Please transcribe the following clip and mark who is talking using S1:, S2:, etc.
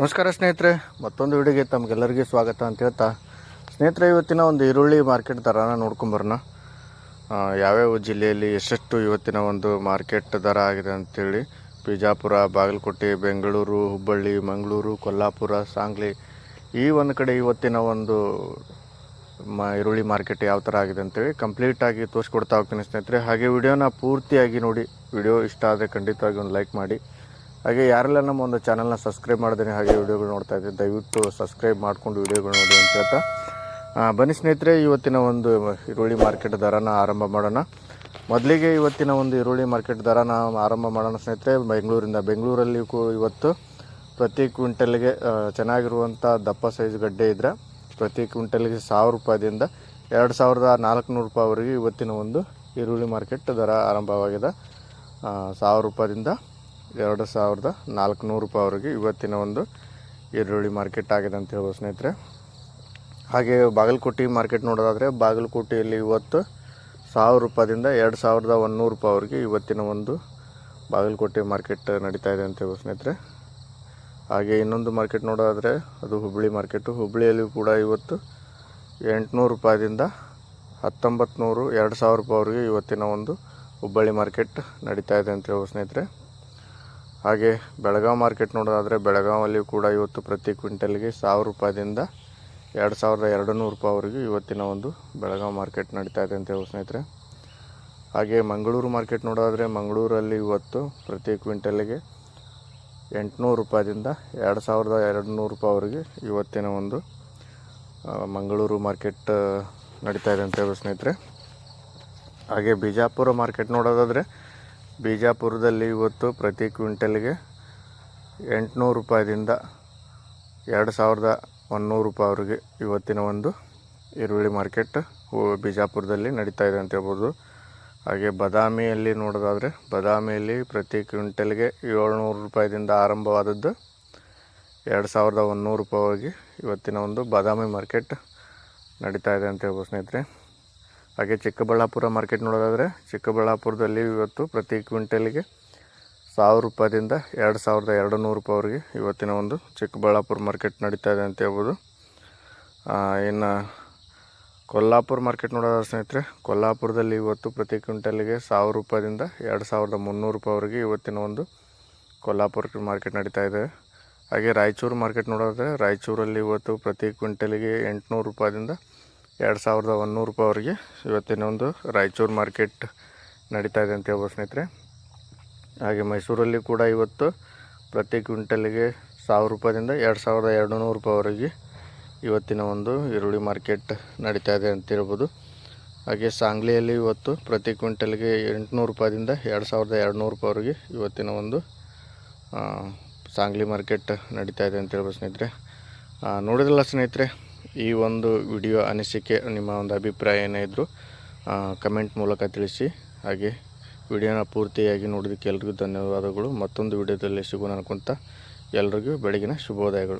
S1: ನಮಸ್ಕಾರ ಸ್ನೇಹಿತರೆ, ಮತ್ತೊಂದು ವಿಡಿಯೋಗೆ ತಮಗೆಲ್ಲರಿಗೂ ಸ್ವಾಗತ ಅಂತ ಹೇಳ್ತಾ, ಸ್ನೇಹಿತರೆ ಇವತ್ತಿನ ಒಂದು ಈರುಳ್ಳಿ ಮಾರ್ಕೆಟ್ ದರನ ನೋಡ್ಕೊಂಬರೋಣ. ಯಾವ್ಯಾವ ಜಿಲ್ಲೆಯಲ್ಲಿ ಎಷ್ಟೆಷ್ಟು ಇವತ್ತಿನ ಒಂದು ಮಾರ್ಕೆಟ್ ದರ ಆಗಿದೆ ಅಂಥೇಳಿ ಬಿಜಾಪುರ, ಬಾಗಲಕೋಟೆ, ಬೆಂಗಳೂರು, ಹುಬ್ಬಳ್ಳಿ, ಮಂಗಳೂರು, ಕೊಲ್ಲಾಪುರ, ಸಾಂಗ್ಲಿ, ಈ ಒಂದು ಕಡೆ ಇವತ್ತಿನ ಒಂದು ಮ, ಈರುಳ್ಳಿ ಮಾರ್ಕೆಟ್ ಯಾವ ಥರ ಆಗಿದೆ ಅಂತೇಳಿ ಕಂಪ್ಲೀಟಾಗಿ ತೋರಿಸ್ಕೊಡ್ತಾ ಹೋಗ್ತೀನಿ ಸ್ನೇಹಿತರೆ. ಹಾಗೆ ವಿಡಿಯೋನ ಪೂರ್ತಿಯಾಗಿ ನೋಡಿ, ವಿಡಿಯೋ ಇಷ್ಟ ಆದರೆ ಖಂಡಿತವಾಗಿ ಒಂದು ಲೈಕ್ ಮಾಡಿ. ಹಾಗೆ ಯಾರೆಲ್ಲ ನಮ್ಮ ಒಂದು ಚಾನಲ್ನ ಸಬ್ಸ್ಕ್ರೈಬ್ ಮಾಡಿದ್ರೆ ಹಾಗೆ ವಿಡಿಯೋಗಳು ನೋಡ್ತಾ ಇದ್ದೀವಿ ದಯವಿಟ್ಟು ಸಬ್ಸ್ಕ್ರೈಬ್ ಮಾಡ್ಕೊಂಡು ವಿಡಿಯೋಗಳು ನೋಡಿ ಅಂತ ಹೇಳ್ತಾ. ಬನ್ನಿ ಸ್ನೇಹಿತರೆ, ಇವತ್ತಿನ ಒಂದು ಈರುಳ್ಳಿ ಮಾರ್ಕೆಟ್ ದರನ ಆರಂಭ ಮಾಡೋಣ. ಮೊದಲಿಗೆ ಇವತ್ತಿನ ಒಂದು ಈರುಳ್ಳಿ ಮಾರ್ಕೆಟ್ ದರನ ಆರಂಭ ಮಾಡೋಣ ಸ್ನೇಹಿತರೆ. ಬೆಂಗಳೂರಿಂದ ಬೆಂಗಳೂರಲ್ಲಿ ಕೂ ಇವತ್ತು ಪ್ರತಿ ಕ್ವಿಂಟಲ್ಗೆ ಚೆನ್ನಾಗಿರುವಂಥ ದಪ್ಪ ಸೈಜ್ ಗಡ್ಡೆ ಇದ್ದರೆ ಪ್ರತಿ ಕ್ವಿಂಟಲ್ಗೆ ಸಾವಿರ ರೂಪಾಯಿದಿಂದ ಎರಡು ಸಾವಿರದ ನಾಲ್ಕುನೂರು ರೂಪಾಯಿವರೆಗೆ ಇವತ್ತಿನ ಒಂದು ಈರುಳ್ಳಿ ಮಾರ್ಕೆಟ್ ದರ ಆರಂಭವಾಗಿದೆ. ಸಾವಿರ ರೂಪಾಯಿಂದ ಎರಡು ಸಾವಿರದ ನಾಲ್ಕುನೂರು ಅವ್ರಿಗೆ ಇವತ್ತಿನ ಒಂದು ಈರುಳ್ಳಿ ಮಾರ್ಕೆಟ್ ಆಗಿದೆ ಅಂತ ಹೇಳ್ಬೋದು ಸ್ನೇಹಿತರೆ. ಹಾಗೆ ಬಾಗಲಕೋಟೆ ಮಾರ್ಕೆಟ್ ನೋಡೋದಾದರೆ ಬಾಗಲಕೋಟೆಯಲ್ಲಿ ಇವತ್ತು ಸಾವಿರ ರೂಪಾಯಿಂದ ಎರಡು ಸಾವಿರದ ಒಂದುನೂರು ಅವ್ರಿಗೆ ಇವತ್ತಿನ ಒಂದು ಬಾಗಲಕೋಟೆ ಮಾರ್ಕೆಟ್ ನಡೀತಾ ಇದೆ ಅಂತ ಹೇಳ್ಬೋದು ಸ್ನೇಹಿತರೆ. ಹಾಗೆ ಇನ್ನೊಂದು ಮಾರ್ಕೆಟ್ ನೋಡೋದಾದರೆ ಅದು ಹುಬ್ಬಳ್ಳಿ ಮಾರ್ಕೆಟು. ಹುಬ್ಬಳ್ಳಿಯಲ್ಲಿ ಕೂಡ ಇವತ್ತು ಎಂಟುನೂರು ರೂಪಾಯಿದಿಂದ ಹತ್ತೊಂಬತ್ತು ನೂರು ಎರಡು ಸಾವಿರ ರೂಪಾಯಿವರೆಗೆ ಇವತ್ತಿನ ಒಂದು ಹುಬ್ಬಳ್ಳಿ ಮಾರ್ಕೆಟ್ ನಡೀತಾ ಇದೆ ಅಂತ ಹೇಳ್ಬೋದು ಸ್ನೇಹಿತರೆ. ಹಾಗೆ ಬೆಳಗಾವಿ ಮಾರ್ಕೆಟ್ ನೋಡೋದಾದರೆ ಬೆಳಗಾವಲ್ಲಿ ಕೂಡ ಇವತ್ತು ಪ್ರತಿ ಕ್ವಿಂಟಲ್ಗೆ ಸಾವಿರ ರೂಪಾಯಿದಿಂದ ಎರಡು ಸಾವಿರದ ಎರಡು ನೂರು ರೂಪಾಯಿವರೆಗೂ ಇವತ್ತಿನ ಒಂದು ಬೆಳಗಾವಿ ಮಾರ್ಕೆಟ್ ನಡೀತಾ ಇದೆ ಅಂತ ಹೇಳಿ ಸ್ನೇಹಿತರೆ. ಹಾಗೆ ಮಂಗಳೂರು ಮಾರ್ಕೆಟ್ ನೋಡೋದಾದರೆ ಮಂಗಳೂರಲ್ಲಿ ಇವತ್ತು ಪ್ರತಿ ಕ್ವಿಂಟಲ್ಗೆ ಎಂಟುನೂರು ರೂಪಾಯಿದಿಂದ ಎರಡು ಸಾವಿರದ ಎರಡು ನೂರು ರೂಪಾಯಿವರೆಗೆ ಇವತ್ತಿನ ಒಂದು ಮಂಗಳೂರು ಮಾರ್ಕೆಟ್ ನಡೀತಾ ಇದೆ ಅಂತ ಹೇಳಿ ಸ್ನೇಹಿತರೆ. ಹಾಗೆ ಬಿಜಾಪುರ ಮಾರ್ಕೆಟ್ ನೋಡೋದಾದರೆ ಬಿಜಾಪುರದಲ್ಲಿ ಇವತ್ತು ಪ್ರತಿ ಕ್ವಿಂಟಲ್ಗೆ ಎಂಟುನೂರು ರೂಪಾಯಿದಿಂದ ಎರಡು ಸಾವಿರದ ಒಂದುನೂರು ರೂಪಾಯಿವರೆಗೆ ಇವತ್ತಿನ ಒಂದು ಈರುಳ್ಳಿ ಮಾರ್ಕೆಟ್ ಬಿಜಾಪುರದಲ್ಲಿ ನಡೀತಾ ಇದೆ ಅಂತ ಹೇಳ್ಬೋದು. ಹಾಗೆ ಬದಾಮಿಯಲ್ಲಿ ನೋಡೋದಾದರೆ ಬದಾಮಿಯಲ್ಲಿ ಪ್ರತಿ ಕ್ವಿಂಟಲ್ಗೆ ಏಳ್ನೂರು ರೂಪಾಯಿದಿಂದ ಆರಂಭವಾದದ್ದು ಎರಡು ಸಾವಿರದ ಒಂದುನೂರು ರೂಪಾಯಿವರೆಗೆ ಇವತ್ತಿನ ಒಂದು ಬಾದಾಮಿ ಮಾರ್ಕೆಟ್ ನಡೀತಾ ಇದೆ ಅಂತ ಹೇಳ್ಬೋದು ಸ್ನೇಹಿತರೆ. ಹಾಗೆ ಚಿಕ್ಕಬಳ್ಳಾಪುರ ಮಾರ್ಕೆಟ್ ನೋಡೋದಾದರೆ ಚಿಕ್ಕಬಳ್ಳಾಪುರದಲ್ಲಿ ಇವತ್ತು ಪ್ರತಿ ಕ್ವಿಂಟಲ್ಗೆ ಸಾವಿರ ರೂಪಾಯಿದಿಂದ ಎರಡು ಸಾವಿರದ ಎರಡು ನೂರು ರೂಪಾಯಿವರೆಗೆ ಇವತ್ತಿನ ಒಂದು ಚಿಕ್ಕಬಳ್ಳಾಪುರ ಮಾರ್ಕೆಟ್ ನಡೀತಾ ಇದೆ ಅಂತ ಹೇಳ್ಬೋದು. ಇನ್ನು ಕೊಲ್ಲಾಪುರ ಮಾರ್ಕೆಟ್ ನೋಡೋದಾದ್ರೆ ಸ್ನೇಹಿತರೆ, ಕೊಲ್ಲಾಪುರದಲ್ಲಿ ಇವತ್ತು ಪ್ರತಿ ಕ್ವಿಂಟಲ್ಗೆ ಸಾವಿರ ರೂಪಾಯಿದಿಂದ ಎರಡು ಸಾವಿರದ ಮುನ್ನೂರು ರೂಪಾಯಿವರೆಗೆ ಇವತ್ತಿನ ಒಂದು ಕೊಲ್ಲಾಪುರ ಮಾರ್ಕೆಟ್ ನಡೀತಾ ಇದೆ. ಹಾಗೆ ರಾಯಚೂರು ಮಾರ್ಕೆಟ್ ನೋಡೋದಾದರೆ ರಾಯಚೂರಲ್ಲಿ ಇವತ್ತು ಪ್ರತಿ ಕ್ವಿಂಟಲ್ಗೆ ಎಂಟುನೂರು ರೂಪಾಯಿದಿಂದ ಎರಡು ಸಾವಿರದ ಒಂದ್ನೂರು ರೂಪಾಯಿ ಅವ್ರಿಗೆ ಇವತ್ತಿನ ಒಂದು ರಾಯಚೂರು ಮಾರ್ಕೆಟ್ ನಡೀತಾ ಇದೆ ಅಂತ ಹೇಳ್ಬೋದು ಸ್ನೇಹಿತರೆ. ಹಾಗೆ ಮೈಸೂರಲ್ಲಿ ಕೂಡ ಇವತ್ತು ಪ್ರತಿ ಕ್ವಿಂಟಲ್ಗೆ ಸಾವಿರ ರೂಪಾಯಿದಿಂದ ಎರಡು ಸಾವಿರದ ಎರಡು ನೂರು ರೂಪಾಯಿವರೆಗೆ ಇವತ್ತಿನ ಒಂದು ಈರುಳ್ಳಿ ಮಾರ್ಕೆಟ್ ನಡೀತಾ ಇದೆ ಅಂತ ಹೇಳ್ಬೋದು. ಹಾಗೆ ಸಾಂಗ್ಲಿಯಲ್ಲಿ ಇವತ್ತು ಪ್ರತಿ ಕ್ವಿಂಟಲ್ಗೆ ಎಂಟುನೂರು ರೂಪಾಯಿದಿಂದ ಎರಡು ಸಾವಿರದ ಎರಡು ನೂರು ರೂಪಾಯಿವರೆಗೆ ಇವತ್ತಿನ ಒಂದು ಸಾಂಗ್ಲಿ ಮಾರ್ಕೆಟ್ ನಡೀತಾ ಇದೆ ಅಂತ ಹೇಳ್ಬೋದು ಸ್ನೇಹಿತರೆ. ನೋಡಿದ್ರಲ್ಲ ಸ್ನೇಹಿತರೆ ಈ ಒಂದು ವಿಡಿಯೋ ಅನಿಸಿಕೆ, ನಿಮ್ಮ ಒಂದು ಅಭಿಪ್ರಾಯ ಏನೇ ಇದ್ದರೂ ಕಮೆಂಟ್ ಮೂಲಕ ತಿಳಿಸಿ. ಹಾಗೆ ವಿಡಿಯೋನ ಪೂರ್ತಿಯಾಗಿ ನೋಡಿದಕ್ಕೆ ಎಲ್ರಿಗೂ ಧನ್ಯವಾದಗಳು. ಮತ್ತೊಂದು ವಿಡಿಯೋದಲ್ಲಿ ಸಿಗೋಣ ಅನ್ಕೊಂತ ಎಲ್ರಿಗೂ ಬೆಳಗಿನ ಶುಭೋದಯಗಳು.